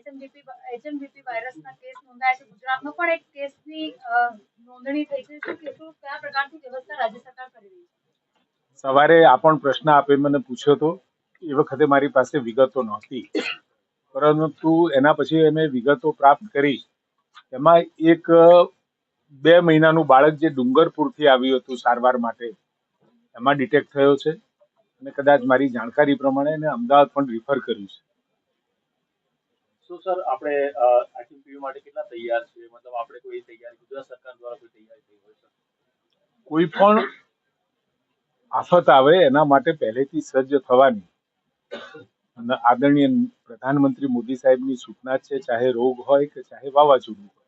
એચએમડીપી એચએમજીપી વાયરસના કેસ નોંધાયા છે. ગુજરાતમાં પણ એક કેસની નોંધણી થઈ છે. શું કેટલું કયા પ્રકારની વ્યવસ્થા રાજ્ય સરકાર કરી રહી છે? સવારે આ પણ પ્રશ્ન આપે મને પૂછ્યો હતો એ વખતે મારી પાસે વિગતો નહોતી. પરંતુ એના પછી અમે વિગતો પ્રાપ્ત કરી. એમાં એક બે મહિનાનું બાળક જે ડુંગરપુરથી આવ્યું હતું સારવાર માટે, એમાં ડિટેક્ટ થયો છે. અને કદાચ મારી જાણકારી પ્રમાણે એને અમદાવાદ પણ રિફર કર્યું છે. શું સર આપણે આઈટીપીયુ માટે કેટલા તૈયાર છે? મતલબ આપણે કોઈ તૈયારી, ગુજરાત સરકાર દ્વારા કોઈ તૈયારી થઈ હોય સર? કોઈ પણ આફત આવે એના માટે પહેલેથી સજ્જ થવાની. અને આદરણીય પ્રધાનમંત્રી મોદી સાહેબની સૂચના છે, ચાહે રોગ હોય કે ચાહે વાવાઝોડું હોય.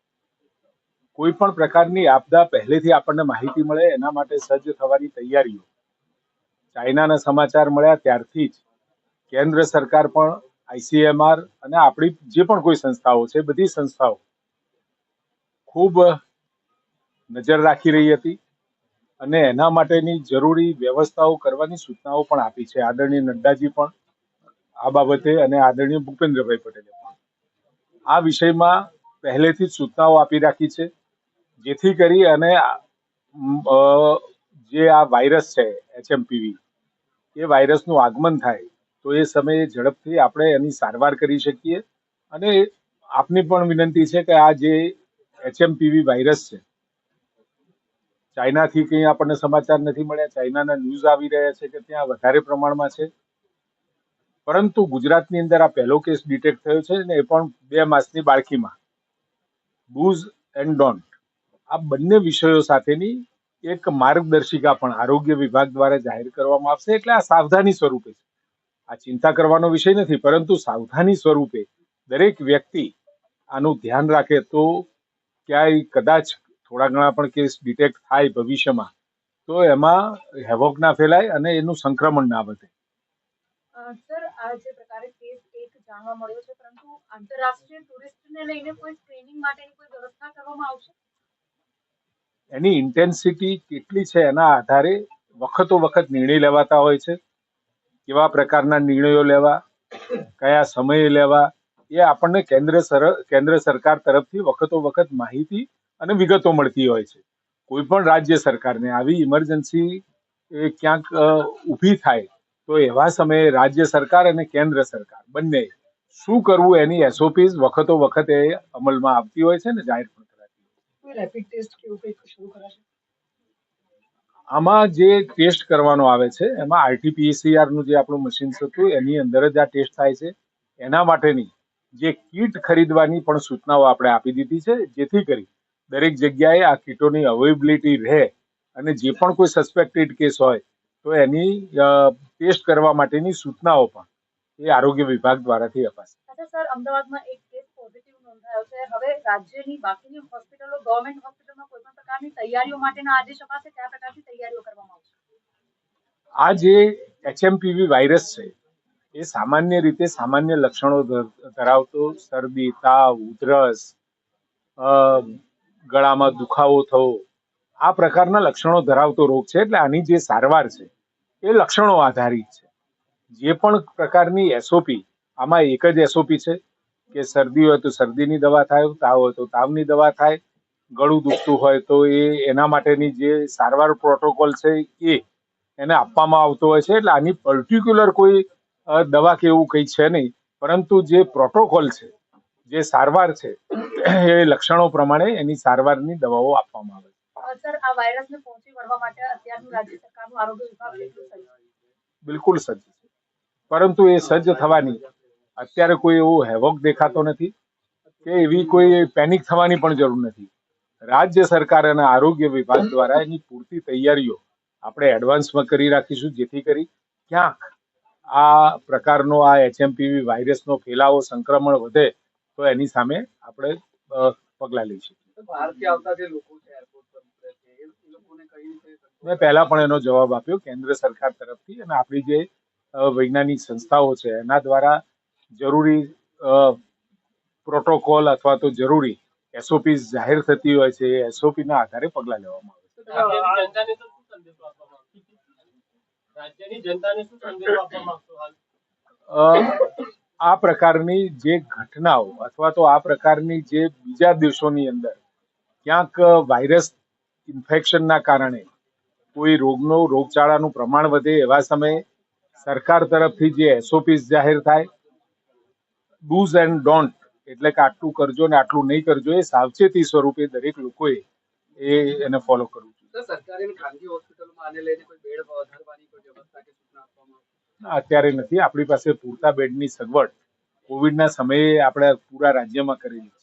કોઈ પણ પ્રકારની આપદા પહેલેથી આપણને માહિતી મળે એના માટે સજ્જ થવાની તૈયારીઓ. ચાઇનાના સમાચાર મળ્યા ત્યારથી જ. કેન્દ્ર સરકાર પણ આઈસીએમઆર અને આપણી જે પણ કોઈ સંસ્થાઓ છે, બધી સંસ્થાઓ ખૂબ નજર રાખી રહી હતી અને એના માટેની જરૂરી વ્યવસ્થાઓ કરવાની સૂચનાઓ પણ આપી છે. આદરણીય નડ્ડાજી પણ આ બાબતે અને આદરણીય ભૂપેન્દ્રભાઈ પટેલે પણ. આ વિષયમાં પહેલેથી જ સૂચનાઓ આપી રાખી છે. જેથી કરી અને જે આ વાયરસ છે, એચએમપીવી, એ વાયરસનું આગમન થાય તો એ સમયે ઝડપથી આપણે એની સારવાર કરી શકીએ. અને આપની પણ વિનંતી છે કે આ જે એચએમપીવી વાયરસ છે, ચાઇનાથી કંઈ આપણને સમાચાર નથી મળ્યા, ચાઇનાના ન્યૂઝ આવી રહ્યા છે કે ત્યાં વધારે પ્રમાણમાં છે. પરંતુ ગુજરાતની અંદર આ પહેલો કેસ ડિટેક્ટ થયો છે ને એ પણ બે માસની બાળકીમાં. Do's and don't. આ બંને વિષયો સાથેની એક માર્ગદર્શિકા પણ આરોગ્ય વિભાગ દ્વારા જાહેર કરવામાં આવશે. એટલે આ સાવધાની સ્વરૂપે છે. આ ચિંતા કરવાનો વિષય નથી પરંતુ સાવધાની સ્વરૂપે દરેક વ્યક્તિ આનું ધ્યાન રાખે તો ક્યાંય કદાચ થોડા ઘણા પણ કેસ ડિટેક્ટ થાય ભવિષ્યમાં તો એમાં હેવોક ના ફેલાય અને એનું સંક્રમણ ના વધે. સર આ જે પ્રકારે કેસ એક જાણવા મળ્યો છે પરંતુ આંતરરાષ્ટ્રીય ટુરિસ્ટને લઈને કોઈ સ્ક્રીનિંગ માટેની કોઈ વ્યવસ્થા કરવામાં આવશે? એની ઇન્ટેન્સિટી કેટલી છે એના આધારે વખતો વખત નિર્ણય લેવાતા હોય છે. કેવા પ્રકારના નિર્ણયો લેવા, કયા સમયે લેવા, એ આપણને કેન્દ્ર કેન્દ્ર સરકાર તરફથી વખતો વખત માહિતી અને વિગતો મળતી હોય છે. કોઈ પણ રાજ્ય સરકારને આવી ઇમરજન્સી ક્યાંક ઊભી થાય, તો એવા સમયે રાજ્ય સરકાર અને કેન્દ્ર સરકાર બંને શું કરવું એની એસઓપીઝ વખતો વખતે અમલમાં આવતી હોય છે ને જાહેર પણ કરાતી હોય છે. આમાં જે ટેસ્ટ કરવાનો આવે છે, એમાં આરટીપીસીઆરનું જે આપણું મશીન હતું એની અંદર જ આ ટેસ્ટ થાય છે. એના માટેની જે કીટ ખરીદવાની પણ સૂચનાઓ આપણે આપી દીધી છે, જેથી કરી દરેક જગ્યાએ આ કીટોની અવેલેબિલિટી રહે અને જે પણ કોઈ સસ્પેક્ટેડ કેસ હોય તો એની ટેસ્ટ કરવા માટેની સૂચનાઓ પણ એ આરોગ્ય વિભાગ દ્વારાથી અપાશે. સર, અમદાવાદમાં એક કેસ પોઝિટિવ નોંધાયો છે. હવે રાજ્યની બાકીની હોસ્પિટલો ગવર્મેન્ટ હોસ્પિટલમાં કોઈ પણ પ્રકારની તૈયારીઓ માટેના આદેશ અપાશે, કયા પ્રકારની આ જે એચએમપીવી વાયરસ છે, એ સામાન્ય રીતે સામાન્ય લક્ષણો ધરાવતો શરદી, તાવ, ઉધરસ ગળામાં દુખાવો થવો, આ પ્રકારના લક્ષણો ધરાવતો રોગ છે. એટલે આની જે સારવાર છે, એ લક્ષણો આધારિત છે. જે પણ પ્રકારની એસઓપી આમાં એક જ એસઓપી છે કે શરદી હોય તો શરદીની દવા થાય, તાવ હોય તો તાવની દવા થાય ગળું દુખતું હોય તો એ એના માટેની જે સારવાર પ્રોટોકોલ છે એ એને આપવામાં આવતો હોય છે. એટલે આની પર્ટિક્યુલર કોઈ દવા કે એવું કંઈ છે નહીં. પરંતુ જે પ્રોટોકોલ છે જે સારવાર છે એ લક્ષણો પ્રમાણે એની સારવારની દવાઓ આપવામાં આવે છે. સર આ વાયરસને પહોંચી વળવા માટે અત્યારનું રાજ્ય સરકારનું આરોગ્ય વિભાગ કેટલું સજ્જ છે. બિલકુલ સજ્જ છે. પરંતુ એ સજ્જ થવાની અત્યારે કોઈ એવો હેવોક દેખાતો નથી કે એવી કોઈ પેનિક થવાની પણ જરૂર નથી. રાજ્ય સરકાર અને આરોગ્ય વિભાગ દ્વારા એની પૂરતી તૈયારીઓ આપણે એડવાન્સમાં કરી રાખીશું જેથી કરી ક્યાંક આ પ્રકારનો આ એચએમપીવી વાયરસનો ફેલાવો સંક્રમણ વધે તો એની સામે આપણે પગલાં લઈ શકીએ બહારથી આવતા જે લોકો છે એરપોર્ટ મેં પહેલા પણ એનો જવાબ આપ્યો કેન્દ્ર સરકાર તરફથી અને આપણી જે વૈજ્ઞાનિક સંસ્થાઓ છે એના દ્વારા જરૂરી પ્રોટોકોલ અથવા તો જરૂરી એસઓપી જાહેર થતી હોય છે એ એસઓપી ના આધારે પગલાં લેવામાં આવે છે. આ પ્રકારની જે ઘટનાઓ અથવા તો આ પ્રકારની જે બીજા દેશોની અંદર ક્યાંક વાયરસ ઇન્ફેક્શનના કારણે કોઈ રોગનો રોગચાળાનું પ્રમાણ વધે એવા સમયે સરકાર તરફથી જે એસઓપીસ જાહેર થાય ડૂઝ એન્ડ ડોન્ટ એટલે કે આટલું કરજો ને આટલું નહીં કરજો એ સાવચેતી સ્વરૂપે દરેક લોકોએ એ એને ફોલો કરવું જોઈએ. સર સરકારી અને ખાનગી હોસ્પિટલોમાં આને લઈને કોઈ બેડ વધારવાની કોઈ વ્યવસ્થા કે સૂચના આપવામાં આવશે? અત્યારે નથી. આપણી પાસે પૂરતા બેડની સગવડ કોવિડના સમયે આપણે પૂરા રાજ્યમાં કરેલી છે.